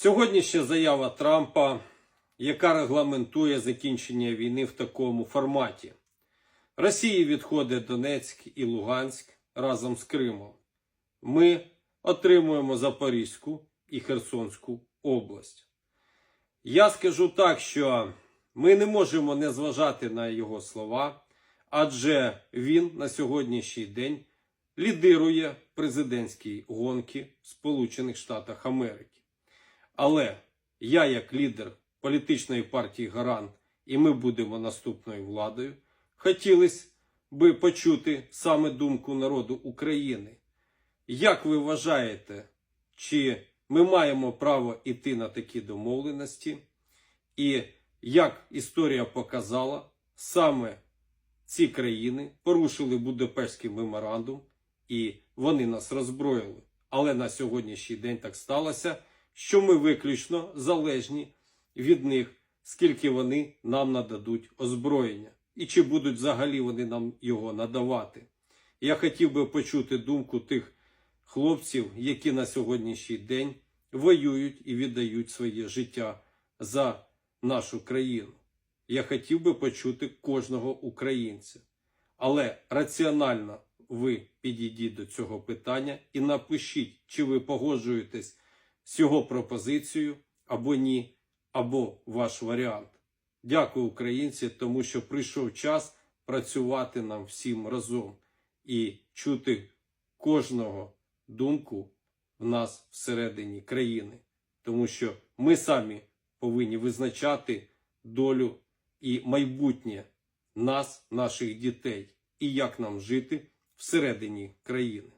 Сьогоднішня заява Трампа, яка регламентує закінчення війни в такому форматі. Росії відходить Донецьк і Луганськ разом з Кримом. Ми отримуємо Запорізьку і Херсонську область. Я скажу так, що ми не можемо не зважати на його слова, адже він на сьогоднішній день лідирує президентській гонки в Сполучених Штатах Америки. Але я, як лідер політичної партії Гарант, і ми будемо наступною владою, хотілося би почути саме думку народу України. Як ви вважаєте, чи ми маємо право йти на такі домовленості? І як історія показала, саме ці країни порушили Будапештський меморандум, і вони нас роззброїли. Але на сьогоднішній день так сталося, що ми виключно залежні від них, скільки вони нам нададуть озброєння, і чи будуть взагалі вони нам його надавати. Я хотів би почути думку тих хлопців, які на сьогоднішній день воюють і віддають своє життя за нашу країну. Я хотів би почути кожного українця. Але раціонально ви підійдіть до цього питання і напишіть, чи ви погоджуєтесь з його пропозицією або ні, або ваш варіант. Дякую, українці, тому що прийшов час працювати нам всім разом і чути кожного думку в нас всередині країни, тому що ми самі повинні визначати долю і майбутнє нас, наших дітей, і як нам жити всередині країни.